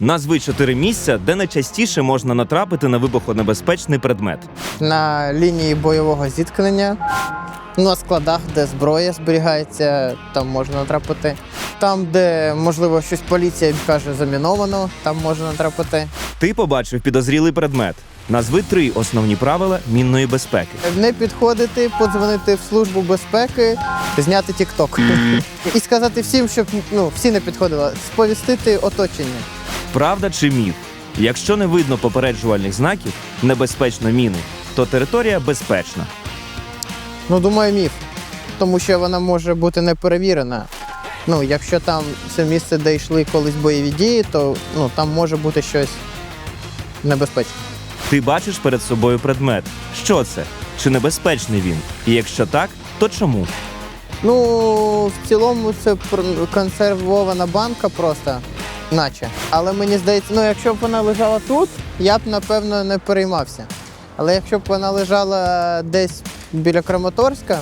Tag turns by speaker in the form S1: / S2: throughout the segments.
S1: Назви чотири місця, де найчастіше можна натрапити на вибухонебезпечний предмет.
S2: на лінії бойового зіткнення, на складах, де зброя зберігається, там можна натрапити. Там, де, можливо, щось поліція каже заміновано, там можна натрапити.
S1: Ти побачив підозрілий предмет. Назви три основні правила мінної безпеки.
S2: Не підходити, подзвонити в службу безпеки, зняти тік-ток. І сказати всім, щоб ну, всі не підходили, сповістити оточення.
S1: Правда чи міф? Якщо не видно попереджувальних знаків, небезпечно міни, то територія безпечна.
S2: Ну, думаю, міф. Тому що вона може бути не перевірена. Ну, якщо там це місце, де йшли колись бойові дії, то ну, там може бути щось небезпечне.
S1: Ти бачиш перед собою предмет. Що це? Чи небезпечний він? І якщо так, то чому?
S2: Ну, в цілому це консервована банка просто, наче. Але мені здається, ну якщо б вона лежала тут, я б напевно не переймався. Але якщо б вона лежала десь біля Краматорська,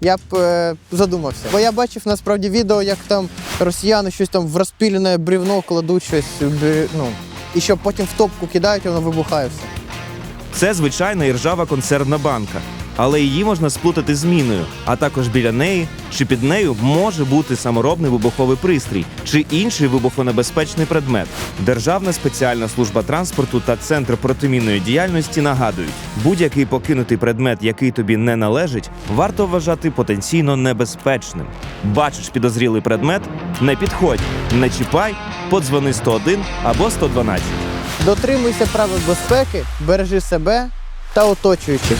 S2: я б е, задумався. Бо я бачив насправді відео, як там росіяни щось там в розпілене брівно кладуть щось, ну, і що потім в топку кидають, і воно вибухає все.
S1: Це звичайна іржава консервна банка, але її можна сплутати з міною, а також біля неї чи під нею може бути саморобний вибуховий пристрій чи інший вибухонебезпечний предмет. Державна спеціальна служба транспорту та центр протимінної діяльності нагадують, будь-який покинутий предмет, який тобі не належить, варто вважати потенційно небезпечним. Бачиш підозрілий предмет, не підходь, не чіпай, подзвони 101 або 112.
S2: Дотримуйся правил безпеки, бережи себе та оточуючих.